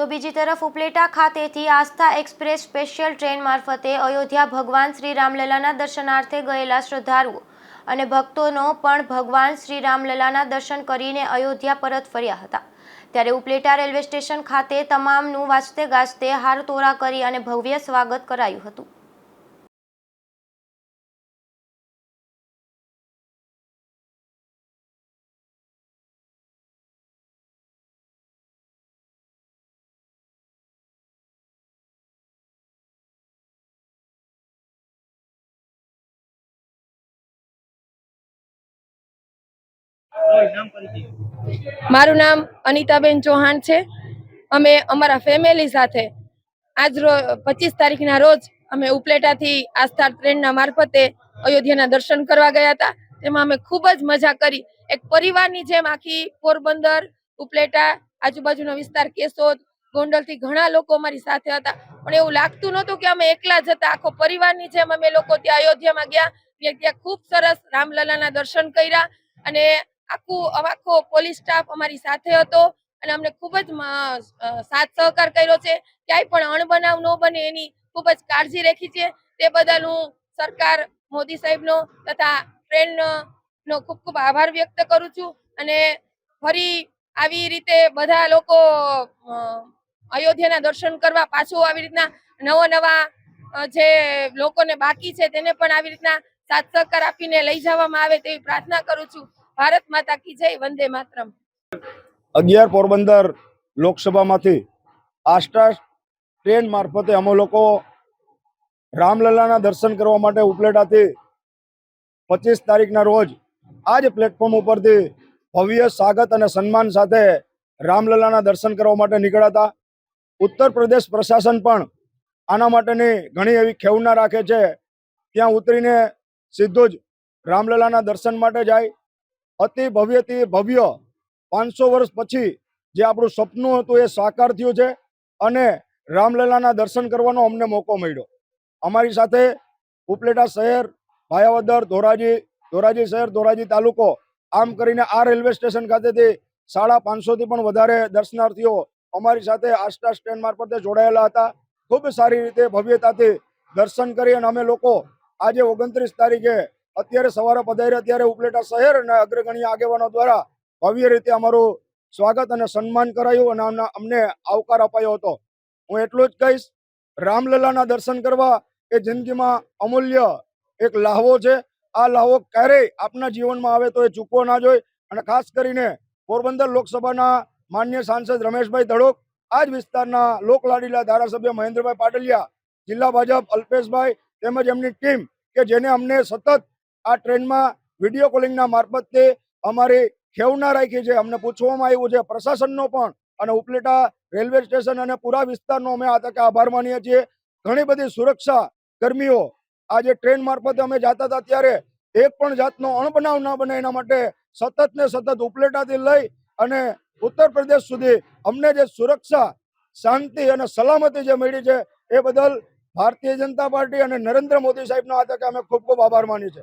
તો બીજી તરફ ઉપલેટા ખાતેથી આસ્થા એક્સપ્રેસ સ્પેશિયલ ટ્રેન મારફતે અયોધ્યા ભગવાન શ્રી રામલલાના દર્શનાર્થે ગયેલા શ્રદ્ધાળુઓ અને ભક્તોનો પણ ભગવાન શ્રી રામલલાના દર્શન કરીને અયોધ્યા પરત ફર્યા હતા. ત્યારે ઉપલેટા રેલવે સ્ટેશન ખાતે તમામનું વાજતે ગાજતે હાર તોરા કરી અને ભવ્ય સ્વાગત કરાયું હતું. મારું નામ અનિતાબેન ચૌહાણ છે. અમે અમારા ફેમિલી સાથે આજ રોજ પચીસ તારીખના રોજ અમે ઉપલેટાથી આસ્થા ટ્રેનના મારફતે અયોધ્યાના દર્શન કરવા ગયા હતા. તેમાં અમે ખૂબ જ મજા કરી. એક પરિવારની જેમ આખી પોરબંદર, ઉપલેટા, આજુબાજુનો વિસ્તાર કેશોદ, ગોંડલથી ઘણા લોકો અમારી સાથે હતા. પણ એવું લાગતું નહોતું કે અમે એકલા જ હતા. આખો પરિવારની જેમ અમે લોકો ત્યાં અયોધ્યામાં ગયા. ત્યાં ખૂબ સરસ રામલલાના દર્શન કર્યા અને આખું આખો પોલીસ સ્ટાફ અમારી સાથે હતો અને અમને ખૂબ જ સાથ સહકાર કર્યો છે. ક્યાંય પણ અણબનાવ ન બને એની ખૂબ જ કાળજી રાખી છે. તે બદલ હું સરકાર, મોદી સાહેબનો તથા ટ્રેનનો ખૂબ ખૂબ આભાર વ્યક્ત કરું છું અને ફરી આવી રીતે બધા લોકો અયોધ્યાના દર્શન કરવા પાછું આવી રીતના નવા નવા જે લોકોને બાકી છે તેને પણ આવી રીતના સાથ સહકાર આપીને લઈ જવામાં આવે તેવી પ્રાર્થના કરું છું. ભારત માતા કી જય, વંદે માતરમ. અગિયાર પોરબંદર લોકસભામાંથી આષ્ટા ટ્રેન મારફતે અમે લોકો રામલલાના દર્શન કરવા માટે ઉપલેટાથી પચીસ તારીખના રોજ આ જ પ્લેટફોર્મ ઉપરથી ભવ્ય સ્વાગત અને સન્માન સાથે રામલલાના દર્શન કરવા માટે નીકળ્યા હતા. ઉત્તર પ્રદેશ પ્રશાસન પણ આના માટેની ઘણી એવી ખેવના રાખે છે. ત્યાં ઉતરીને સીધું જ રામલલાના દર્શન માટે જાય. અતિ ભવ્યથી ભવ્ય પાંચસો વર્ષ પછી જે આપણું સપનું હતું એ સાકાર થયું છે અને રામલલાના દર્શન કરવાનો અમને મોકો મળ્યો. અમારી સાથે ઉપલેટા શહેર, ભાયાવદર, ધોરાજી ધોરાજી શહેર, ધોરાજી તાલુકો, આમ કરીને આ રેલવે સ્ટેશન ખાતેથી સાડા પાંચસોથી પણ વધારે દર્શનાર્થીઓ અમારી સાથે આસ્ટા સ્ટેન્ડ મારફતે જોડાયેલા હતા. ખૂબ સારી રીતે ભવ્યતાથી દર્શન કરી અને અમે લોકો આજે ઓગણત્રીસ તારીખે અત્યારે સવારે પધાર્યા ત્યારે ઉપલેટા શહેર અને અગ્રગણ્ય આગેવાનો દ્વારા ભવ્ય રીતે અમારું સ્વાગત અને સન્માન કરાયું અને અમને- આવકાર અપાયો હતો. હું એટલું જ કહીશ, રામલલાના દર્શન કરવા એ જિંદગીમાં અમૂલ્ય એક લાહવો છે. આ લાહવો ક્યારેય આપના જીવનમાં આવે તો એ ચૂકવો ના જોઈએ અને ખાસ કરીને પોરબંદર લોકસભાના માન્ય સાંસદ રમેશભાઈ ધડોક આ જ વિસ્તારના લોકલાડીલા ધારાસભ્ય મહેન્દ્રભાઈ પાટલિયા, જિલ્લા ભાજપ અલ્પેશભાઈ તેમજ એમની ટીમ કે જેને અમને સતત આ ટ્રેનમાં વીડિયો કોલિંગના મારફતે અમારી ખેવના રાખી છે અમને પૂછવામાં આવ્યું છે પ્રશાસનનો પણ અને ઉપલેટા રેલવે સ્ટેશન અને પૂરા વિસ્તારનો અમે આ તકે આભાર માનીએ છીએ. ઘણી બધી સુરક્ષા કર્મીઓ આજે ટ્રેન મારફતે અમે જતા હતા ત્યારે એક પણ જાતનો અણબનાવ ના બને એના માટે સતત ને સતત ઉપલેટાથી લઈ અને ઉત્તર પ્રદેશ સુધી અમને જે સુરક્ષા, શાંતિ અને સલામતી જે મળી છે એ બદલ ભારતીય જનતા પાર્ટી અને નરેન્દ્ર મોદી સાહેબનો આ તકે અમે ખૂબ ખૂબ આભાર માની છે